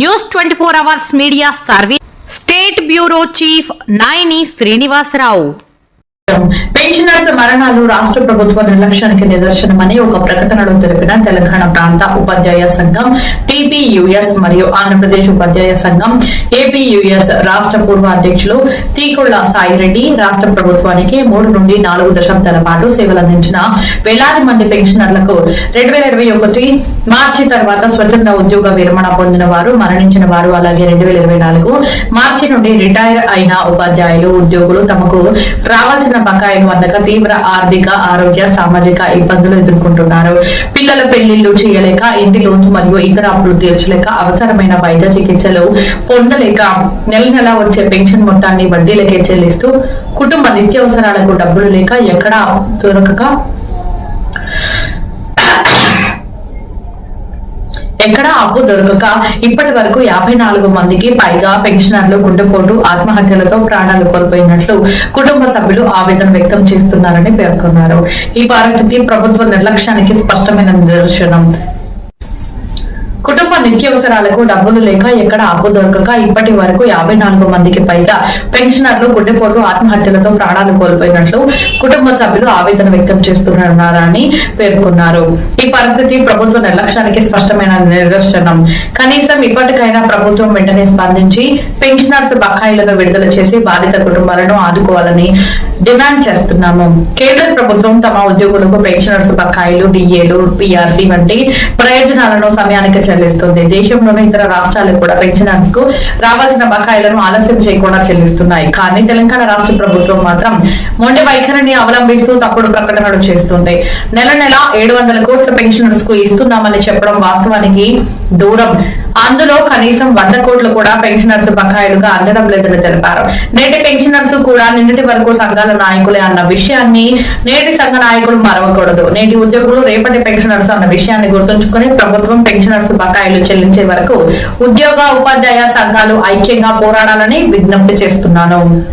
News twenty four hours media service state bureau chief Nayani Srinivasarao. Pensioners మరణాలు రాష్ట్ర ప్రభుత్వ నిర్లక్ష్యానికి నిదర్శనమని ఒక ప్రకటనలో తెలిపిన తెలంగాణ ప్రాంత ఉపాధ్యాయ సంఘం టీపీయుఎస్ మరియు ఆంధ్రప్రదేశ్ ఉపాధ్యాయ సంఘం ఏపీయుఎస్ రాష్ట్ర పూర్వ అధ్యక్షులు టీకుళ్ళ సాయిరెడ్డి రాష్ట్ర ప్రభుత్వానికి మూడు నుండి నాలుగు దశాబ్దాల పాటు సేవలందించిన వేలాది మంది పెన్షనర్లకు రెండు వేల ఇరవై ఒకటి మార్చి తర్వాత స్వచ్ఛంద ఉద్యోగ విరమణ పొందిన వారు మరణించిన వారు అలాగే రెండు వేల ఇరవై నాలుగు మార్చి నుండి రిటైర్ అయిన ఉపాధ్యాయులు ఉద్యోగులు తమకు రావాల్సిన బకాయిలు అందక తీవ్ర ఆర్థిక ఆరోగ్య సామాజిక ఇబ్బందులు ఎదుర్కొంటున్నారు. పిల్లల పెళ్ళిళ్ళు చేయలేక ఇంటి లోన్స్ మరియు ఇతర అప్పులు తీర్చలేక అవసరమైన వైద్య చికిత్సలు పొందలేక నెల నెల వచ్చే పెన్షన్ మొత్తాన్ని వడ్డీలకే చెల్లిస్తూ కుటుంబ నిత్యావసరాలకు డబ్బులు లేక ఎక్కడా దొరకక ఎక్కడా అప్పు దొరకక ఇప్పటి వరకు యాభై నాలుగు మందికి పైగా పెన్షనర్లు గుండెపోటు ఆత్మహత్యలతో ప్రాణాలు కోల్పోయినట్లు కుటుంబ సభ్యులు ఆవేదన వ్యక్తం చేస్తున్నారని పేర్కొన్నారు. ఈ పరిస్థితి ప్రభుత్వ నిర్లక్ష్యానికి స్పష్టమైన నిదర్శనం. కుటుంబ నిత్యావసరాలకు డబ్బులు లేక ఎక్కడ అప్పు దొరకక ఇప్పటి వరకు యాభై నాలుగు మందికి పైగా పెన్షనర్లు గుండెపోటు ఆత్మహత్యలతో ప్రాణాలు కోల్పోయినట్లు కుటుంబ సభ్యులు ఆవేదన వ్యక్తం చేస్తున్నారని పేర్కొన్నారు. ఈ పరిస్థితి ప్రభుత్వ నిర్లక్ష్యానికి స్పష్టమైన నిదర్శనం. కనీసం ఇప్పటికైనా ప్రభుత్వం వెంటనే స్పందించి పెన్షనర్స్ బకాయిలను విడుదల చేసి బాధిత కుటుంబాలను ఆదుకోవాలని డిమాండ్ చేస్తున్నాము. కేంద్ర ప్రభుత్వం తమ ఉద్యోగులకు పెన్షనర్స్ బకాయిలు డిఏలు పిఆర్సీ వంటి ప్రయోజనాలను సమయానికి చెల్లిస్తుంది. దేశంలోని ఇతర రాష్ట్రాలు కూడా పెన్షనర్స్కు రావాల్సిన బకాయిలను ఆలస్యం చేయకుండా చెల్లిస్తున్నాయి. కానీ తెలంగాణ రాష్ట్ర ప్రభుత్వం మాత్రం మొండి వైఖరిని అవలంబిస్తూ తప్పుడు ప్రకటనలు చేస్తుంది. నెల నెల ఏడు వందల కోట్ల పెన్షనర్స్కు ఇస్తున్నామని చెప్పడం వాస్తవానికి దూరం. అందులో కనీసం వంద కోట్లు కూడా పెన్షనర్స్ బకాయిలుగా అందడం లేదని తెలిపారు. నేటి పెన్షనర్స్ కూడా నిన్నటి వరకు సంఘాల నాయకులే అన్న విషయాన్ని నేటి సంఘ నాయకులు మరవకూడదు. నేటి ఉద్యోగులు రేపటి పెన్షనర్స్ అన్న విషయాన్ని గుర్తుంచుకుని ప్రభుత్వం పెన్షనర్స్ బకాయిలు చెల్లించే వరకు ఉద్యోగ ఉపాధ్యాయ సంఘాలు ఐక్యంగా పోరాడాలని విజ్ఞప్తి చేస్తున్నాను.